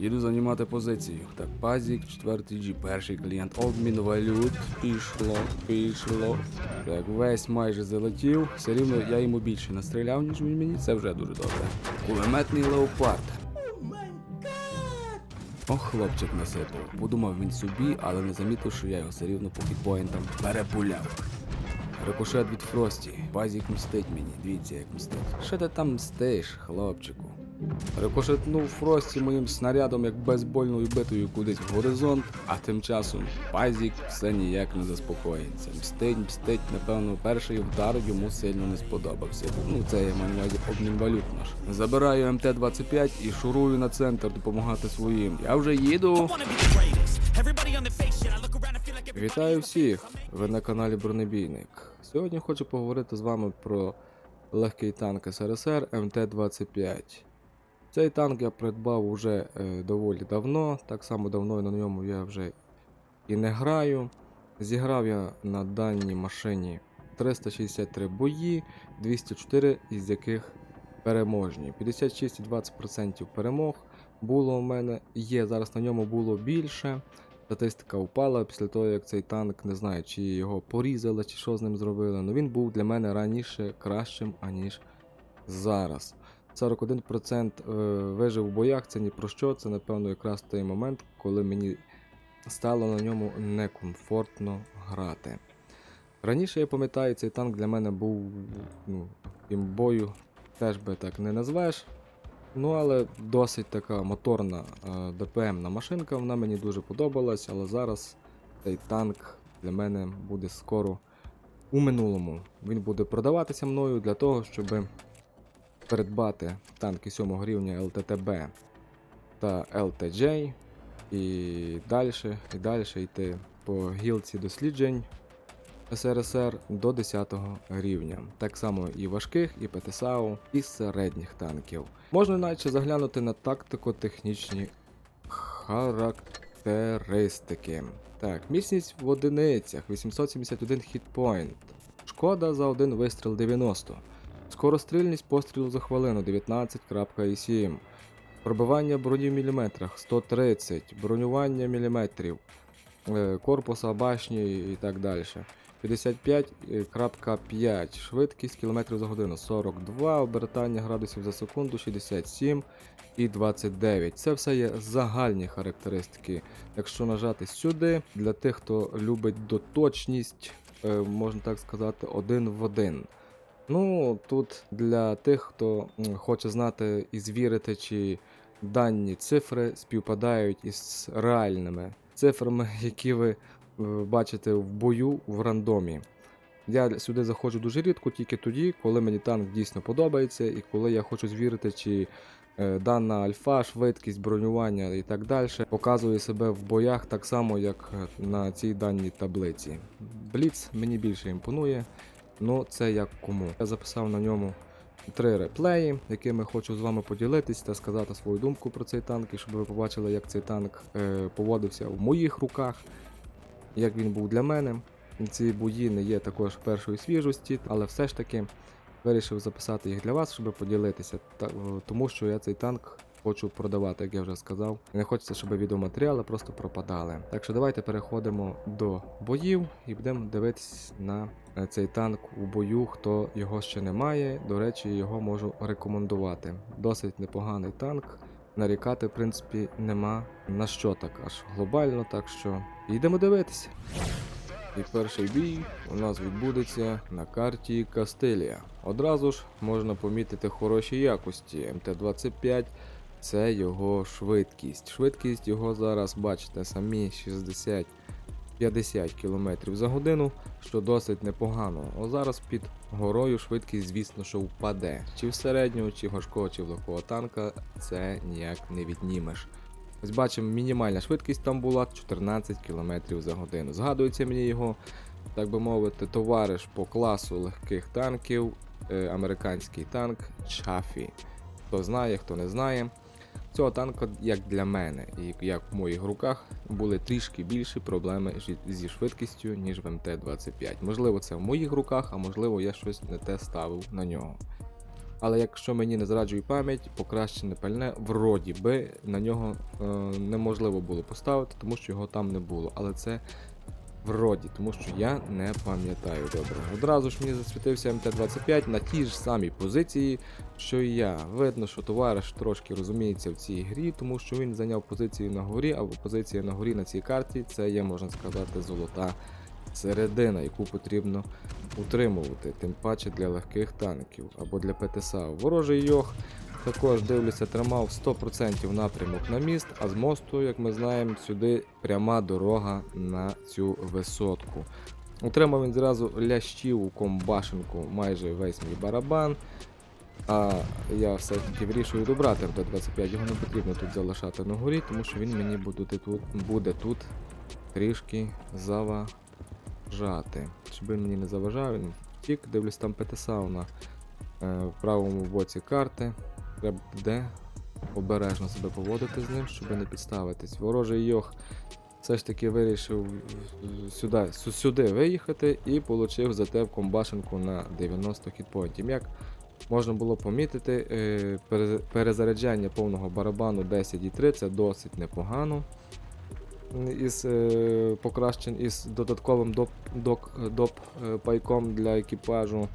Їду займати позицію. Так, Пазік, 4 G, перший клієнт. Обмін валют. Пішло, пішло. Так, весь майже залетів. Все рівно я йому більше настріляв, ніж він мені. Це вже дуже добре. Кулеметний леопард. Ох, хлопчик насипав. Подумав він собі, але не замітив, що я його все рівно по хітпоінтам перепуляв. Рикошет від Фрості. Базік мстить мені, дивіться, як мстить. Що ти там мстиш, хлопчику? Рикошетнув Фрості моїм снарядом, як бейсбольною битою кудись в горизонт, а тим часом Пазік все ніяк не заспокоїться. Мстить, мстить, напевно, перший удар йому сильно не сподобався. Ну, це я маю на увазі обмін валют наш. Забираю МТ-25 і шурую на центр допомагати своїм. Я вже їду. Вітаю всіх! Ви на каналі Бронебійник. Сьогодні хочу поговорити з вами про легкий танк СРСР МТ-25. Цей танк я придбав уже е, доволі давно, так само давно на ньому я вже і не граю. Зіграв я на даній машині 363 бої, 204 із яких переможні. 56,20% перемог було у мене, є зараз на ньому було більше. Статистика впала після того, як цей танк, не знаю, чи його порізали, чи що з ним зробили. але він був для мене раніше кращим, аніж зараз. 41% е, вижив в боях, це ні про що. Це, напевно, якраз той момент, коли мені стало на ньому некомфортно грати. Раніше я пам'ятаю, цей танк для мене був ну, імбою, теж би так не назвеш. Ну, але досить така моторна е, ДПМна машинка, вона мені дуже подобалась, але зараз цей танк для мене буде скоро у минулому. Він буде продаватися мною для того, щоб придбати танки 7 рівня ЛТТБ та LTJ і далі, і далі йти по гілці досліджень СРСР до 10 рівня. Так само і важких, і ПТСАУ, і середніх танків. Можна наче заглянути на тактико-технічні характеристики. Так, міцність в одиницях 871 хітпоінт. Шкода за один вистріл 90. Скорострільність пострілу за хвилину 19.7. Пробивання броні в міліметрах 130, бронювання міліметрів, е, корпуса, башні і так далі. 55.5, швидкість кілометрів за годину 42, обертання градусів за секунду 67 і 29. Це все є загальні характеристики. Якщо нажати сюди, для тих, хто любить доточність, е, можна так сказати, один в один. Ну, тут для тих, хто хоче знати і звірити, чи дані цифри співпадають із реальними цифрами, які ви е, бачите в бою в рандомі. Я сюди заходжу дуже рідко, тільки тоді, коли мені танк дійсно подобається, і коли я хочу звірити, чи е, дана альфа, швидкість, бронювання і так далі показує себе в боях так само, як на цій даній таблиці. Бліц мені більше імпонує. Ну, це як кому. Я записав на ньому три реплеї, якими хочу з вами поділитись та сказати свою думку про цей танк, і щоб ви побачили, як цей танк е, поводився в моїх руках, як він був для мене. Ці бої не є також першої свіжості, але все ж таки вирішив записати їх для вас, щоб поділитися, тому що я цей танк хочу продавати, як я вже сказав. Не хочеться, щоб відеоматеріали просто пропадали. Так що давайте переходимо до боїв і будемо дивитись на е, цей танк у бою, хто його ще не має. До речі, його можу рекомендувати. Досить непоганий танк. Нарікати, в принципі, нема на що так аж глобально, так що йдемо дивитися. І перший бій у нас відбудеться на карті Кастилія. Одразу ж можна помітити хороші якості. МТ-25 це його швидкість. Швидкість його зараз, бачите, самі 60-50 км за годину, що досить непогано. О зараз під горою швидкість, звісно, що впаде. Чи в середнього, чи важкого, чи в легкого танка це ніяк не віднімеш. Ось бачимо, мінімальна швидкість там була 14 км за годину. Згадується мені його, так би мовити, товариш по класу легких танків, е, американський танк Чафі. Хто знає, хто не знає. Цього танка, як для мене, і як в моїх руках, були трішки більші проблеми зі швидкістю, ніж в МТ-25. Можливо, це в моїх руках, а можливо, я щось не те ставив на нього. Але якщо мені не зраджує пам'ять, покращене пальне вроді би на нього е, неможливо було поставити, тому що його там не було. Але це вроді, тому що я не пам'ятаю добре. Одразу ж мені засвітився МТ-25 на тій ж самій позиції, що і я. Видно, що товариш трошки розуміється в цій грі, тому що він зайняв позицію на горі, або позиція на горі на цій карті це є, можна сказати, золота середина, яку потрібно утримувати, тим паче для легких танків або для ПТСА. Ворожий йох також дивлюся, тримав 100% напрямок на міст, а з мосту, як ми знаємо, сюди пряма дорога на цю висотку. Утримав він зразу лящів у комбашенку майже весь мій барабан. А я все-таки вирішую добрати МТ-25, його не потрібно тут залишати на горі, тому що він мені буде тут, буде тут трішки заважати. Щоб він мені не заважав, він втік, дивлюсь там ПТ-сауна е, в правому боці карти. Треба буде обережно себе поводити з ним, щоб не підставитись. Ворожий йох все ж таки вирішив сюди, сюди виїхати і отримав зате в комбашенку на 90 хітпоінтів. Як можна було помітити, е, перезаряджання повного барабану 10,3 це досить непогано. Із е, покращень із додатковим доп, док, доп е, пайком для екіпажу.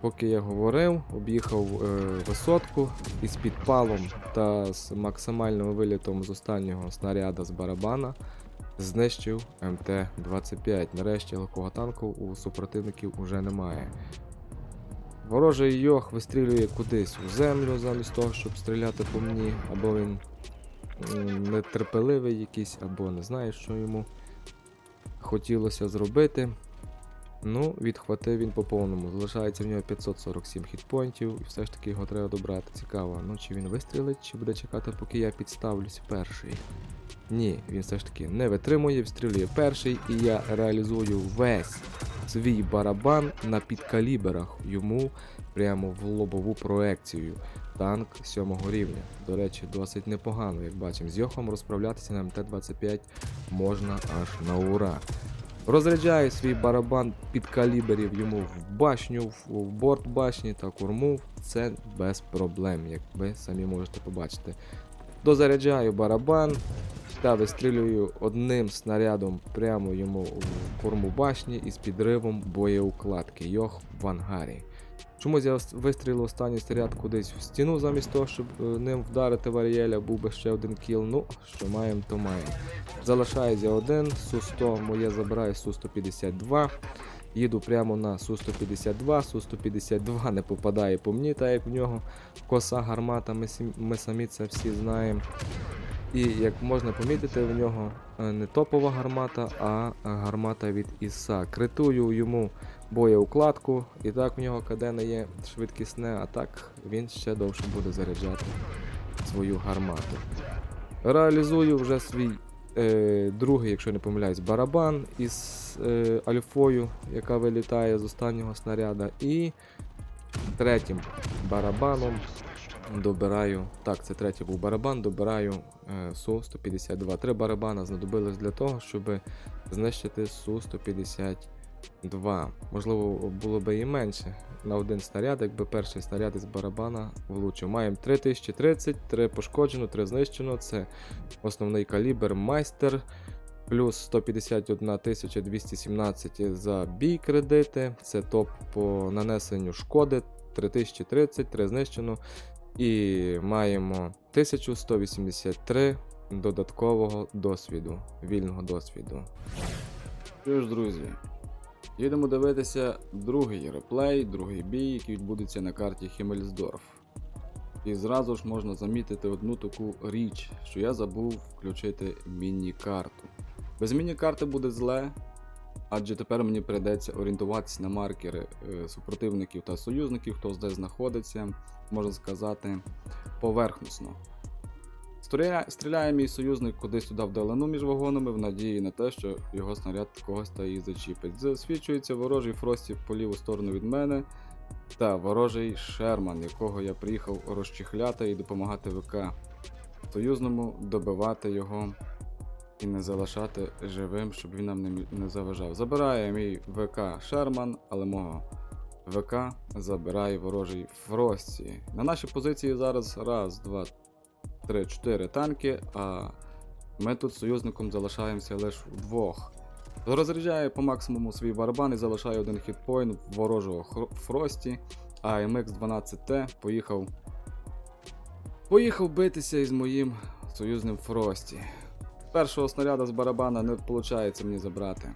Поки я говорив, об'їхав е, висотку із підпалом та з максимальним вилітом з останнього снаряда з барабана знищив МТ-25. Нарешті легкого танку у супротивників уже немає. Ворожий йох вистрілює кудись у землю замість того, щоб стріляти по мені, або він нетерпеливий якийсь, або не знає, що йому хотілося зробити. Ну, відхватив він по повному. Залишається в нього 547 хітпоінтів, і все ж таки його треба добрати. Цікаво, ну чи він вистрілить, чи буде чекати, поки я підставлюсь перший. Ні, він все ж таки не витримує, встрілює перший, і я реалізую весь свій барабан на підкаліберах йому прямо в лобову проекцію. Танк 7 рівня. До речі, досить непогано, як бачимо. З Йохом розправлятися на МТ-25 можна аж на ура. Розряджаю свій барабан під каліберів йому в башню, в, борт башні та корму. Це без проблем, як ви самі можете побачити. Дозаряджаю барабан та вистрілюю одним снарядом прямо йому в корму башні із підривом боєукладки. Йох в ангарі. Чомусь я вистрілив останній снаряд кудись в стіну, замість того, щоб е, ним вдарити Варієля, був би ще один кіл. Ну, що маємо, то маємо. Залишається один, Су-100 моє забирає Су-152. Їду прямо на Су-152, Су-152 не попадає по мені, так як в нього коса гармата, ми, сім- ми самі це всі знаємо. І як можна помітити, в нього е, не топова гармата, а гармата від Іса. Критую йому боєукладку, і так в нього КД є швидкісне, а так він ще довше буде заряджати свою гармату. Реалізую вже свій е, другий, якщо не помиляюсь, барабан із е, альфою, яка вилітає з останнього снаряда. І третім барабаном добираю. Так, це третій був барабан, добираю е, Су-152. Три барабана знадобилось для того, щоб знищити Су-152. Можливо, було би і менше на один снаряд, якби перший снаряд із барабана влучив. Маємо 3030, 3 пошкоджено, 3 знищено. Це основний калібр майстер. Плюс 151 217 за бій кредити. Це топ по нанесенню шкоди. 3030, 3 знищено. І маємо 1183 додаткового досвіду, вільного досвіду. Що ж, друзі, їдемо дивитися другий реплей, другий бій, який відбудеться на карті Хімельсдорф. І зразу ж можна замітити одну таку річ, що я забув включити міні-карту. Без міні-карти буде зле, адже тепер мені прийдеться орієнтуватися на маркери е, супротивників та союзників, хто де знаходиться, можна сказати, поверхносно. Стріляє, мій союзник кудись туди вдалину між вагонами в надії на те, що його снаряд когось та і зачіпить. Засвідчується ворожий Фрості по ліву сторону від мене та ворожий Шерман, якого я приїхав розчихляти і допомагати ВК союзному добивати його і не залишати живим, щоб він нам не, не заважав. Забирає мій ВК Шерман, але мого ВК забирає ворожий Фрості. На нашій позиції зараз раз, два, три, чотири танки, а ми тут союзником залишаємося лише вдвох. Розряджає по максимуму свій барабан і залишає один хітпойнт ворожого Фрості, а MX-12T поїхав. Поїхав битися із моїм союзним Фрості. Першого снаряда з барабана не виходить мені забрати.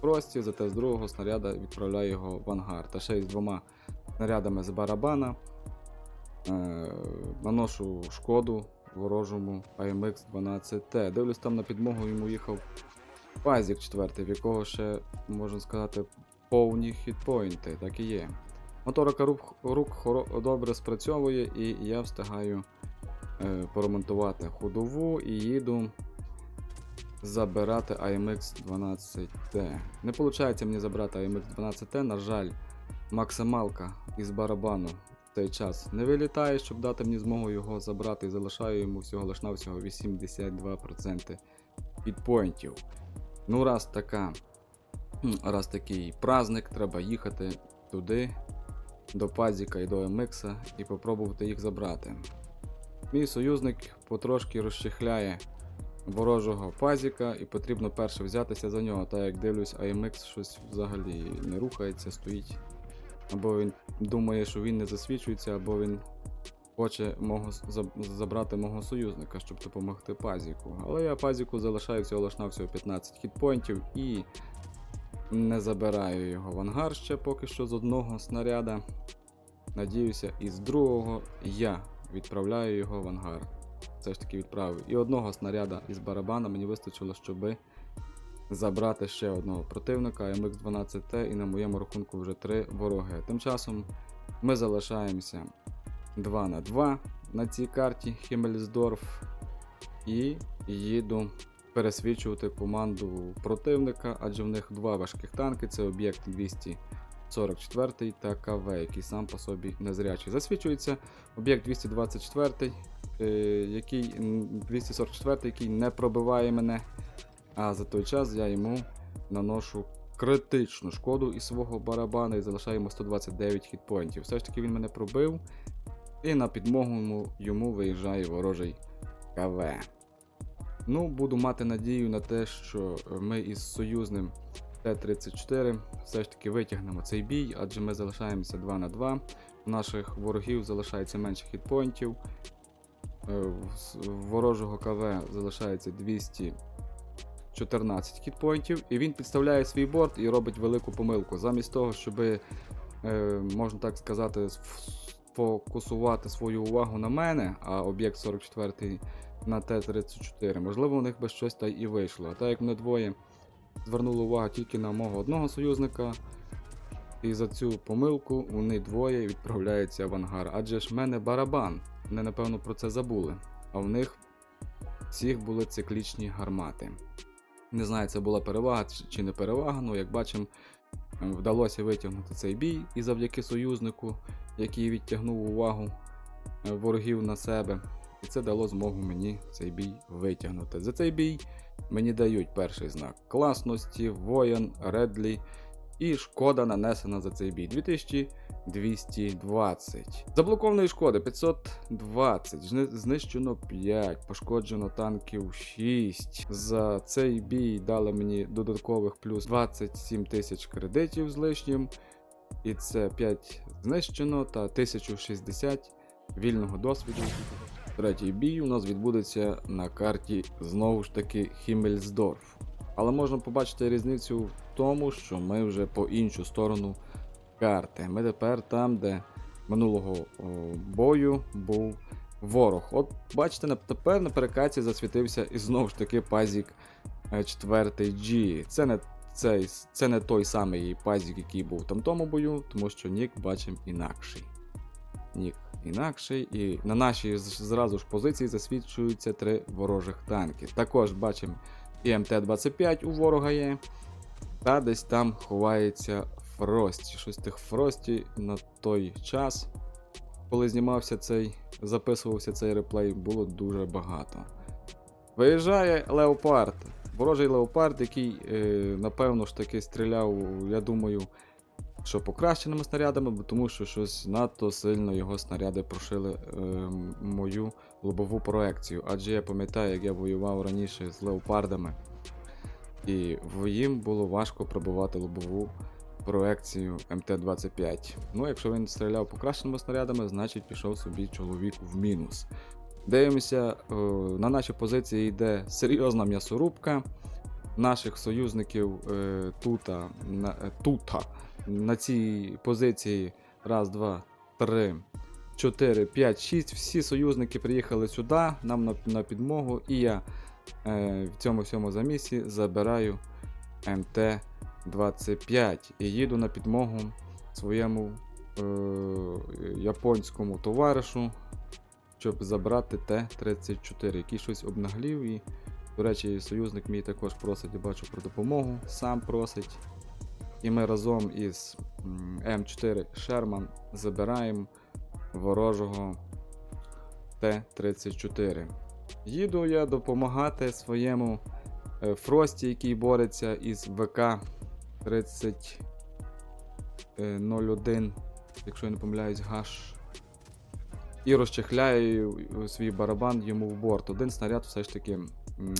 Фрості, зате з другого снаряда відправляю його в ангар. Та ще й з двома снарядами з барабана е- наношу шкоду ворожому AMX-12T. Дивлюсь, там на підмогу йому їхав Пазік 4, в якого ще, можна сказати, повні хітпойнти, так і є. Моторика рук, рук хоро- добре спрацьовує, і я встигаю е, поремонтувати ходову і їду забирати AMX 12T. Не виходить мені забрати AMX 12T, на жаль, максималка із барабану в цей час не вилітає, щоб дати мені змогу його забрати і залишаю йому всього лиш навсього 82% підпойнтів. Ну, раз така, раз такий праздник, треба їхати туди, до Пазіка і до MX і попробувати їх забрати. Мій союзник потрошки розчехляє ворожого пазіка, і потрібно перше взятися за нього. Так як дивлюсь, AMX щось взагалі не рухається, стоїть. Або він думає, що він не засвічується, або він хоче мого, забрати мого союзника, щоб допомогти пазіку. Але я пазіку залишаю всього лиш на всього 15 хітпойнтів і не забираю його в ангар ще поки що з одного снаряда. Надіюся, і з другого я відправляю його в ангар. Все ж таки відправив. І одного снаряда із барабана мені вистачило, щоб забрати ще одного противника MX-12T, і на моєму рахунку вже три вороги. Тим часом ми залишаємося 2 на 2 на цій карті Хіммельсдорф і їду пересвічувати команду противника, адже в них два важких танки: це об'єкт 244 та КВ, який сам по собі незрячий. Засвічується об'єкт 224, е, який 244, який не пробиває мене. А за той час я йому наношу критичну шкоду із свого барабана і залишаю йому 129 хітпоінтів. Все ж таки він мене пробив, і на підмогу йому виїжджає ворожий КВ. Ну, буду мати надію на те, що ми із союзним Т-34 все ж таки витягнемо цей бій, адже ми залишаємося 2 на 2. У наших ворогів залишається менше хітпоінтів. Е, ворожого КВ залишається 214 хітпоінтів, і він підставляє свій борт і робить велику помилку. Замість того, щоб, е, можна так сказати, сфокусувати свою увагу на мене, а об'єкт 44 на Т-34. Можливо, у них би щось та і вийшло. А так як вони двоє звернули увагу тільки на мого одного союзника, і за цю помилку вони двоє відправляються в ангар. Адже ж в мене барабан. Вони, напевно, про це забули. А в них всіх були циклічні гармати. Не знаю, це була перевага чи- не перевага, але як бачимо, е, вдалося витягнути цей бій і завдяки союзнику, який відтягнув увагу е, ворогів на себе. І це дало змогу мені цей бій витягнути. За цей бій мені дають перший знак класності, воїн, редлі і шкода нанесена за цей бій 2220. Заблокованої шкоди 520, знищено 5, пошкоджено танків 6. За цей бій дали мені додаткових плюс 27 тисяч кредитів з лишнім. І це 5 знищено та 1060 вільного досвіду. Третій бій у нас відбудеться на карті знову ж таки Хіммельсдорф. Але можна побачити різницю в тому, що ми вже по іншу сторону карти. Ми тепер там, де минулого о, бою був ворог. От бачите, тепер на перекаті засвітився і знову ж таки пазік 4 G. Це не, цей, це не той самий пазік, який був там в тому бою, тому що нік бачимо інакший. Нік інакший, і на нашій зразу ж позиції засвідчуються три ворожих танки. Також бачимо і МТ-25 у ворога є, та десь там ховається Фрості. Щось тих Фрості на той час, коли знімався цей, записувався цей реплей, було дуже багато. Виїжджає Леопард. Ворожий Леопард, який, е, напевно ж таки, стріляв, я думаю, що покращеними снарядами, тому що щось надто сильно його снаряди прошили е, мою лобову проекцію. Адже я пам'ятаю, як я воював раніше з леопардами, і їм було важко пробивати лобову проекцію МТ-25. Ну, якщо він стріляв покращеними снарядами, значить пішов собі чоловік в мінус. Дивимося, е, на наші позиції йде серйозна м'ясорубка. Наших союзників е, тута, на, е, тута на цій позиції раз, два, три, чотири, п'ять, шість. Всі союзники приїхали сюди, нам на, на підмогу, і я в цьому всьому замісі забираю МТ-25 і їду на підмогу своєму е, японському товаришу, щоб забрати Т-34, який щось обнаглів. І, до речі, союзник мій також просить, я бачу про допомогу, сам просить. І ми разом із м, М4 Шерман забираємо ворожого Т-34. Їду я допомагати своєму е, Фрості, який бореться із ВК 3001, якщо я не помиляюсь, гаш. І розчехляю свій барабан йому в борт. Один снаряд все ж таки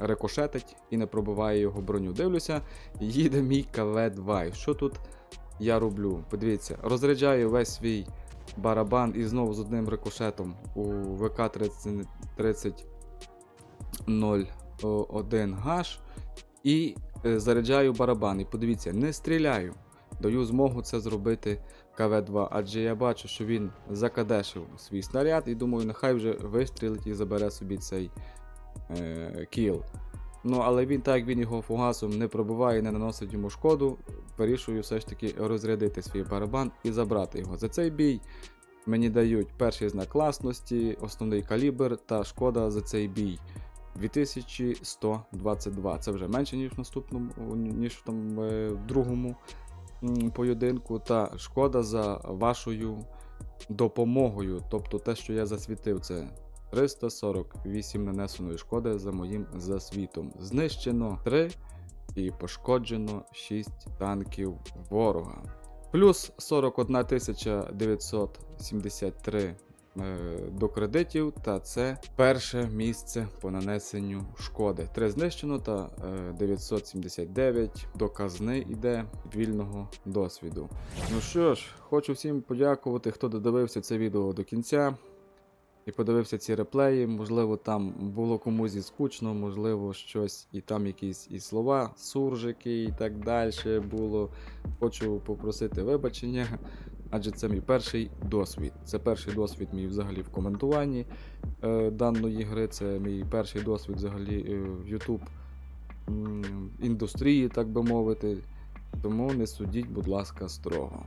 рикошетить і не пробиває його броню. Дивлюся, їде мій КВ-2. Що тут я роблю? Подивіться, розряджаю весь свій барабан і знову з одним рикошетом у ВК 30 01 гаш і е, заряджаю барабан. І подивіться, не стріляю. Даю змогу це зробити КВ-2, адже я бачу, що він закадешив свій снаряд, і думаю, нехай вже вистрілить і забере собі цей е, кіл. Ну, але він, так як він його фугасом не пробиває, не наносить йому шкоду, вирішую все ж таки розрядити свій барабан і забрати його. За цей бій мені дають перший знак класності, основний калібр та шкода за цей бій. 2122. Це вже менше, ніж в наступному, ніж там, е, в другому поєдинку. Та шкода за вашою допомогою. Тобто те, що я засвітив, це 348 нанесеної шкоди за моїм засвітом. Знищено 3 і пошкоджено 6 танків ворога. Плюс 41 973 е, до кредитів, та це перше місце по нанесенню шкоди. 3 знищено та е, 979 до казни йде вільного досвіду. Ну що ж, хочу всім подякувати, хто додивився це відео до кінця. І подивився ці реплеї, можливо, там було комусь і скучно, можливо, щось, і там якісь і слова, суржики і так далі було. Хочу попросити вибачення, адже це мій перший досвід. Це перший досвід мій взагалі в коментуванні е, даної гри. Це мій перший досвід взагалі е, в YouTube індустрії, так би мовити. Тому не судіть, будь ласка, строго.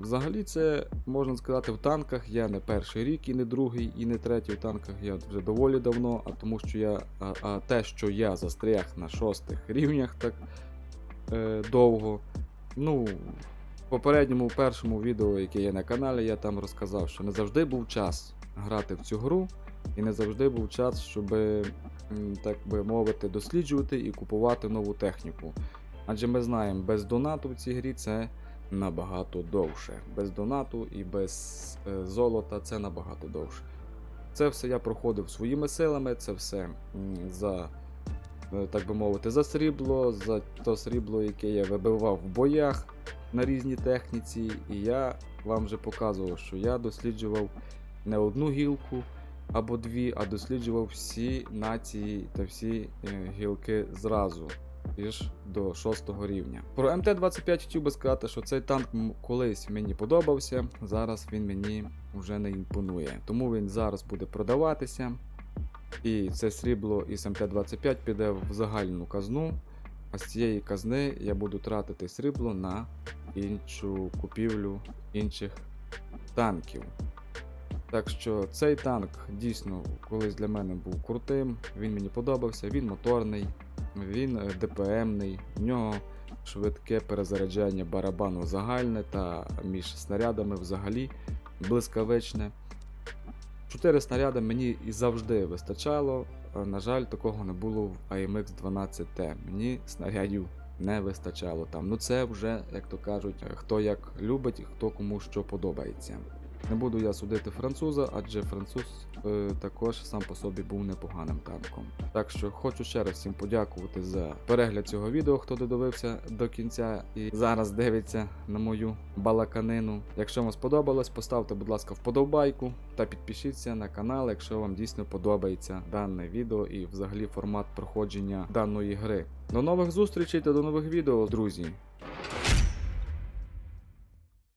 Взагалі, це можна сказати в танках. Я не перший рік, і не другий, і не третій в танках. Я вже доволі давно, а тому що я. А, а те, що я застряг на шостих рівнях так е, довго. Ну, попередньому першому відео, яке є на каналі, я там розказав, що не завжди був час грати в цю гру, і не завжди був час, щоб, так би мовити, досліджувати і купувати нову техніку. Адже ми знаємо, без донату в цій грі це набагато довше. Без донату і без е, золота це набагато довше. Це все я проходив своїми силами, це все за, так би мовити, за срібло, за то срібло, яке я вибивав в боях на різній техніці. І я вам вже показував, що я досліджував не одну гілку або дві, а досліджував всі нації та всі е, гілки зразу аж до 6 рівня. Про МТ-25 хотів би сказати, що цей танк колись мені подобався, зараз він мені вже не імпонує. Тому він зараз буде продаватися. І це срібло із МТ-25 піде в загальну казну. А з цієї казни я буду тратити срібло на іншу купівлю інших танків. Так що цей танк дійсно колись для мене був крутим, він мені подобався, він моторний, він е, ДПМний, в нього швидке перезаряджання барабану загальне та між снарядами взагалі блискавичне. Чотири снаряди мені і завжди вистачало. На жаль, такого не було в AMX 12T. Мені снарядів не вистачало там. Ну це вже, як то кажуть, е, хто як любить, хто кому що подобається. Не буду я судити француза, адже француз е, також сам по собі був непоганим танком. Так що хочу ще раз всім подякувати за перегляд цього відео, хто додивився до кінця і зараз дивиться на мою балаканину. Якщо вам сподобалось, поставте, будь ласка, вподобайку та підпишіться на канал, якщо вам дійсно подобається дане відео і взагалі формат проходження даної гри. До нових зустрічей та до нових відео, друзі!